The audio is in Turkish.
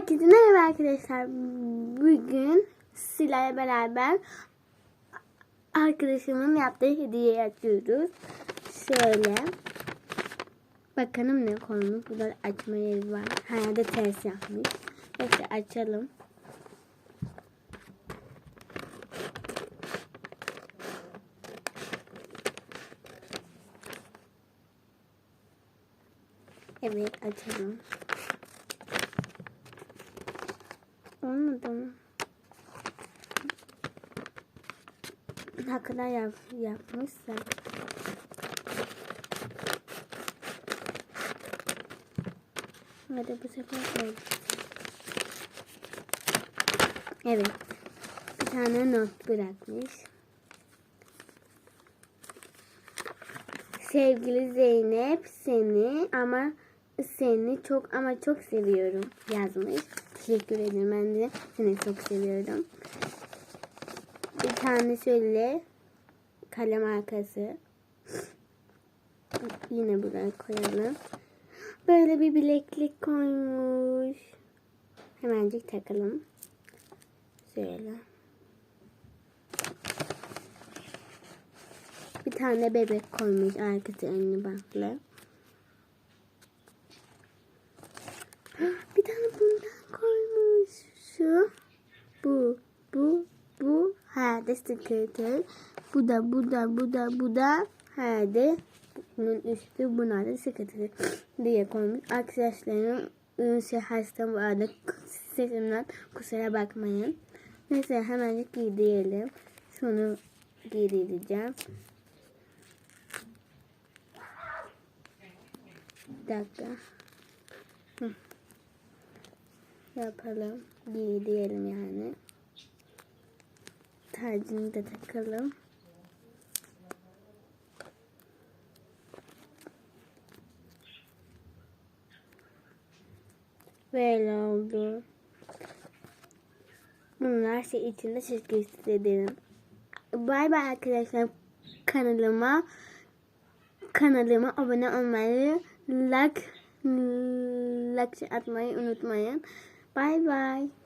Herkese merhaba arkadaşlar. Bugün sizlerle beraber arkadaşımın yaptığı hediyeyi açıyoruz. Şöyle. Bakalım ne koymuş. Burada açma yeri var. Herhalde ters yapmış. Neyse açalım. Evet açalım. Kadar yap, yapmışsak. Hadi bu sefer oldu. Evet. Bir tane not bırakmış. Sevgili Zeynep seni ama seni çok ama çok seviyorum yazmış. Teşekkür ederim ben de seni çok seviyorum. Bir tane şöyle kalem arkası. Yine buraya koyalım. Böyle bir bileklik koymuş. Hemencik takalım. Şöyle. Bir tane bebek koymuş arkası önlü bantlı. Bir tane bundan koymuş. Şu. Bu. Bu. Bu. Herhalde sekreter. Bu da bu da bu da bu da herhalde bunun üstü bunlar da sekreter diye koymuş. Arkadaşlarım ıı, şey hastam vardı. Sesimden kusura bakmayın. Neyse hemencik giydirelim. Şunu giydireceğim. Bir dakika. Hı. Yapalım. Giydirelim yani. Tacını da takalım. Böyle oldu. Bunlar şey içinde teşekkür ederim. Bay bay arkadaşlar kanalıma kanalıma abone olmayı like like atmayı unutmayın. Bay bay.